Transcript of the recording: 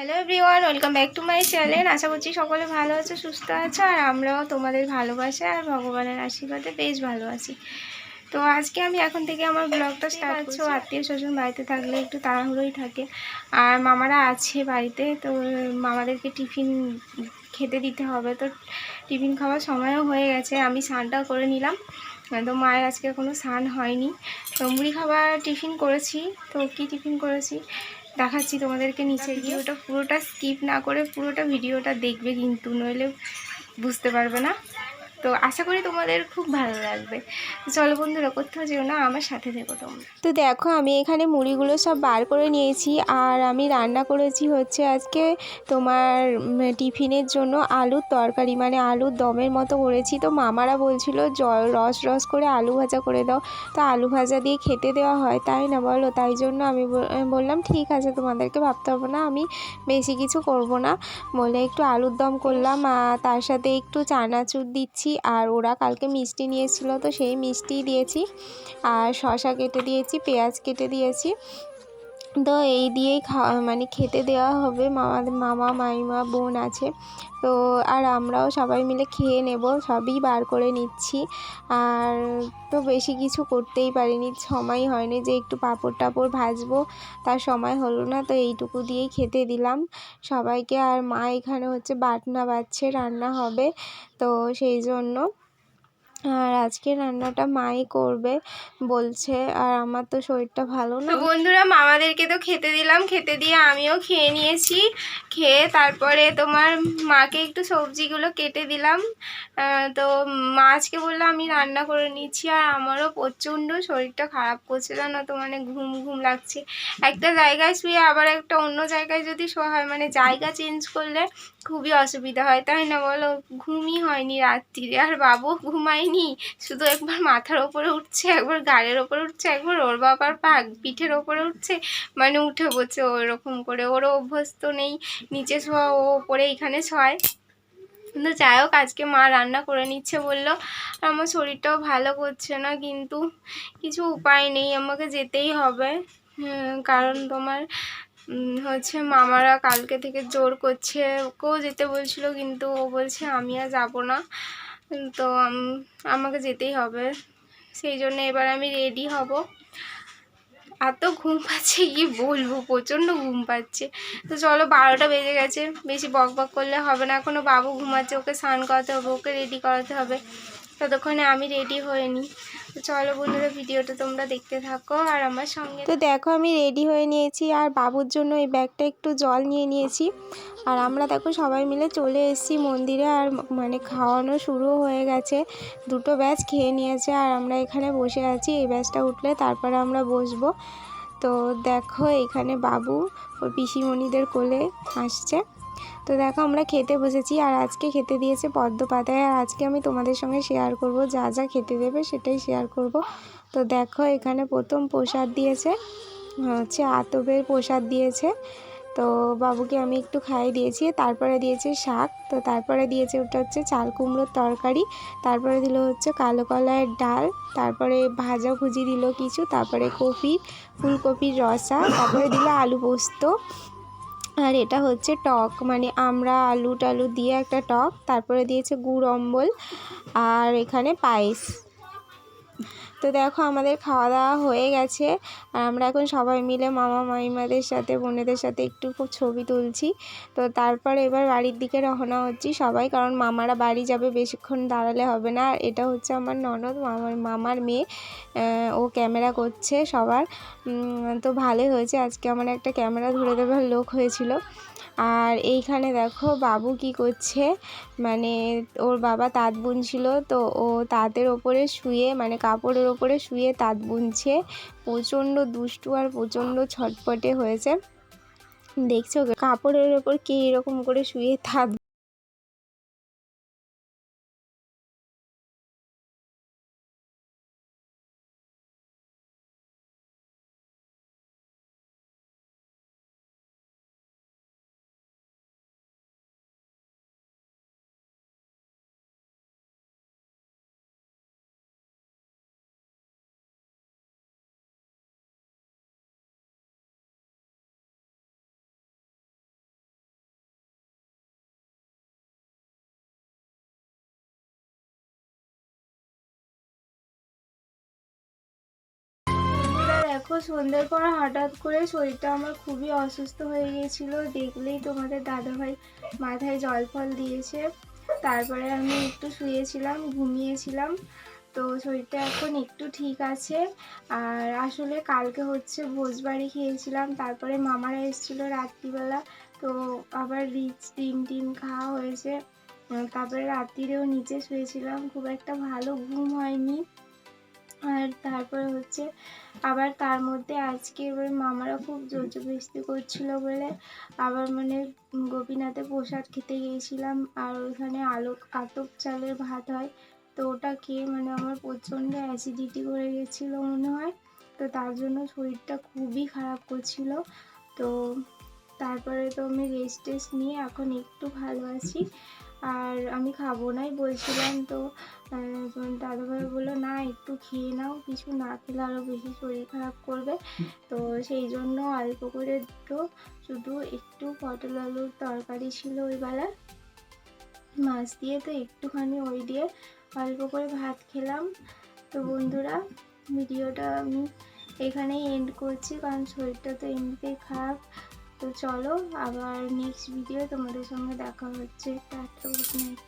Hello everyone welcome back to my channel আশা করছি সকলে ভালো আছো সুস্থ আছো আর আমরাও তোমাদের ভালোবাসা আর ভগবানের আশীর্বাদে বেশ ভালো আছি। তো আজকে আমি এখন থেকে আমার ব্লগটা স্টার্ট করছি। আত্মীয় স্বজন বাড়িতে থাকলে একটু তাড়াহুড়োই থাকে। আর মামারা আছে বাড়িতে তো মামাদেরকে টিফিন খেতে দিতে হবে। তো টিফিন খাওয়ার সময়ও হয়ে গেছে আমি স্নানটাও করে নিলাম। তো মায়ের আজকে কোনো স্নান হয়নি। তো মুড়ি খাবার টিফিন করেছি। তো কি টিফিন করেছি? দেখাচ্ছি তোমাদেরকে নিচে গিয়ে ওটা পুরোটা স্কিপ না করে পুরোটা ভিডিওটা দেখবে কিন্তু নইলে বুঝতে পারবে না। তো আশা করি তোমাদের খুব ভালো লাগবে। চলো বন্ধুরা, কোথাও যেও না, আমার সাথে থেকো তোমরা। তো দেখো, আমি এখানে মুড়িগুলো সব বার করে নিয়েছি, আর আমি রান্না করেছি হচ্ছে আজকে তোমার টিফিনের জন্য আলুর তরকারি। মানে আলুর দমের মতো করেছি। তো মামারা বলছিল, জল, রস রস করে আলু ভাজা করে দাও। তো আলু ভাজা দিয়ে খেতে দেওয়া হয়, তাই না বলো? তাই জন্য আমি বল- বললাম, ঠিক আছে, তোমাদেরকে ভাবতে হবে না, আমি বেশি কিছু করব না। বলে একটু আলুর দম করলাম তার সাথে একটু চানাচুর দিচ্ছি। আর ওরা কালকে মিষ্টি নিয়েছিল, তো সেই মিষ্টি দিয়েছি। আর শশা কেটে দিয়েছি, পেঁয়াজ কেটে দিয়েছি। তো এই দিয়েই খাওয়া মানে খেতে দেওয়া হবে। মামাদের মামা, মাইমা, বোন আছে। তো আর আমরাও সবাই মিলে খেয়ে নেব, সবই বার করে নিচ্ছি। আর তো বেশি কিছু করতেই পারিনি সময় হয়নি যে একটু পাঁপড় টাপড় ভাজবো, তার সময় হলো না, তো এইটুকু দিয়েই খেতে দিলাম। সবাইকে আর মা এখানে হচ্ছে বাটনা বাচ্ছে রান্না হবে, তো সেই জন্য আর আজকে রান্নাটা মাই করবে, বলছে, আর আমার তো শরীরটা ভালো না। বন্ধুরা, মামাদেরকে তো খেতে দিলাম, খেতে দিয়ে আমিও খেয়ে নিয়েছি। খেয়ে তারপরে তোমার মাকে একটু সবজিগুলো কেটে দিলাম। তো মা আজকে বলল, আমি রান্না করে নিচ্ছি, আর আমারও প্রচণ্ড শরীরটা খারাপ করছে, জানো তো মানে ঘুম ঘুম লাগছে। একটা জায়গায় শুয়ে, আবার একটা অন্য জায়গায় যদি শোয়া হয় মানে জায়গা চেঞ্জ করলে খুবই অসুবিধা হয়। তাই না বলো? ঘুমই হয়নি রাত্রিরে, আর বাবু ঘুমায়নি শুধু একবার মাথার ওপরে উঠছে, একবার গাড়ির ওপরে উঠছে, একবার ওর বাবার পা পিঠের ওপরে উঠছে। মানে উঠে পড়ছে ওরকম করে। ওরও অভ্যস্ত নেই, নিচে শোয়া ও ওপরে এখানে শোয় কিন্তু যাই হোক, আজকে মা রান্না করে নিচ্ছে বলল আর আমার শরীরটাও ভালো করছে না, কিন্তু কিছু উপায় নেই, আমাকে যেতেই হবে। কারণ তোমার হচ্ছে মামারা কালকে থেকে জোর করছে। ওকেও যেতে বলছিল, কিন্তু ও বলছে আমি আর যাব না। তো আমাকে যেতেই হবে। সেই জন্য এবার আমি রেডি হব। এত ঘুম পাচ্ছে, কি বলব? প্রচণ্ড ঘুম পাচ্ছে। তো চলো, বারোটা বেজে গেছে। বেশি বক বক করলে হবে না। এখনও বাবু ঘুমাচ্ছে, ওকে স্নান করাতে হবে, ওকে রেডি করাতে হবে। ততক্ষণে আমি রেডি তো চলো বন্ধুরা, ভিডিওটা তোমরা দেখতে থাকো আর আমার সঙ্গে তো দেখো, আমি রেডি হয়ে নিয়েছি আর বাবুর জন্য এই ব্যাগটা একটু জল নিয়ে নিয়েছি। আর আমরা দেখো, সবাই মিলে চলে এসেছি মন্দিরে আর মানে খাওয়ানো শুরু হয়ে গেছে। দুটো ব্যাচ খেয়ে নিয়েছে আর আমরা এখানে বসে আছি। এই ব্যাচটা উঠলে তারপরে আমরা বসবো। তো দেখো, এখানে বাবু ওর পিসিমণিদের কোলে আসছে। তো দেখো আমরা খেতে বসেছি আর আজকে খেতে দিয়েছে পদ্ম পাতায়। আর আজকে আমি তোমাদের সঙ্গে শেয়ার করব, যা যা খেতে দেবে সেটাই শেয়ার করব। তো দেখো এখানে প্রথম প্রসাদ দিয়েছে, হচ্ছে আতবের প্রসাদ দিয়েছে। তো বাবুকে আমি একটু খাইয়ে দিয়েছি, তারপরে দিয়েছে শাক। তো তারপরে দিয়েছে ওটা হচ্ছে চাল কুমড়োর তরকারি, তারপরে দিল হচ্ছে কালো কলাইয়ের ডাল, তারপরে ভাজা ভুজি দিল কিছু, তারপরে কপি, ফুলকপির রসা, তারপরে দিল আলু পোস্ত। আর এটা হচ্ছে টক মানে আমরা আলু টালু দিয়ে একটা টক, তারপরে দিয়েছে গুড়, অম্বল আর এখানে পায়েস। তো দেখো আমাদের খাওয়া দাওয়া হয়ে গেছে। আর আমরা এখন সবাই মিলে মামা, মামিমাদের সাথে, বোনেদের সাথে একটু খুব ছবি তুলছি। তো তারপরে এবার বাড়ির দিকে রওনা হচ্ছি সবাই, কারণ মামারা বাড়ি যাবে, বেশিক্ষণ দাঁড়ালে হবে না। আর এটা হচ্ছে আমার ননদ, মামার মামার মেয়ে। ও ক্যামেরা করছে সবার। তো ভালোই হয়েছে। আজকে আমার একটা ক্যামেরা ধরে দেওয়ার লোক হয়েছিল। আর এইখানে দেখো বাবু কি করছে? মানে ওর বাবা তাঁত বুনছিল। তো ও তাঁতের ওপরে শুয়ে মানে কাপড়ের ওপরে শুয়ে তাঁত বুনছে। প্রচণ্ড দুষ্টু আর প্রচণ্ড ছটপটে হয়েছে। দেখছ কাপড়ের ওপর কে এরকম করে শুয়ে তাঁত দেখো সন্ধ্যের পর হঠাৎ করে শরীরটা আমার খুবই অসুস্থ হয়ে গিয়েছিল। দেখলেই তোমাদের দাদাভাই মাথায় জল ফল দিয়েছে। তারপরে আমি একটু শুয়েছিলাম, ঘুমিয়েছিলাম। তো শরীরটা এখন একটু ঠিক আছে। আর আসলে কালকে হচ্ছে ভোজবাড়ি খেয়েছিলাম, তারপরে মামারা এসেছিল রাত্রিবেলা। তো আবার রিচ, ডিম, টিম খাওয়া হয়েছে। তারপরে রাত্রিরেও নিচে শুয়েছিলাম। খুব একটা ভালো ঘুম হয়নি। আর তারপরে হচ্ছে আবার তার মধ্যে আজকে এবার মামারা খুব জোর জবরদস্তি করছিল বলে আবার মানে গোপীনাথে প্রসাদ খেতে গিয়েছিলাম আর ওখানে আলো, আতপ চালের ভাত হয়। তো ওটা খেয়ে মানে আমার প্রচণ্ড অ্যাসিডিটি করে গেছিল মনে হয়। তো তার জন্য শরীরটা খুবই খারাপ করছিল। তো তারপরে তো আমি রেস্ট টেস্ট নিয়ে এখন একটু ভালো আছি। আর আমি খাব নাই বলছিলাম তো দাদাভাই বলল, না, একটু খেয়ে নাও, কিছু না খেলে আরও বেশি শরীর খারাপ করবে। তো সেই জন্য অল্প করে দুটো, শুধু একটু পটল আলুর তরকারি ছিল ওই বেলা। মাছ দিয়ে তো একটুখানি ওই দিয়ে অল্প করে ভাত খেলাম। তো বন্ধুরা, ভিডিওটা আমি এখানেই এন্ড করছি, কারণ শরীরটা তো এমনিতেই খারাপ। তো চলো আবার নেক্সট ভিডিও তোমাদের সঙ্গে দেখা হচ্ছে। Tata good night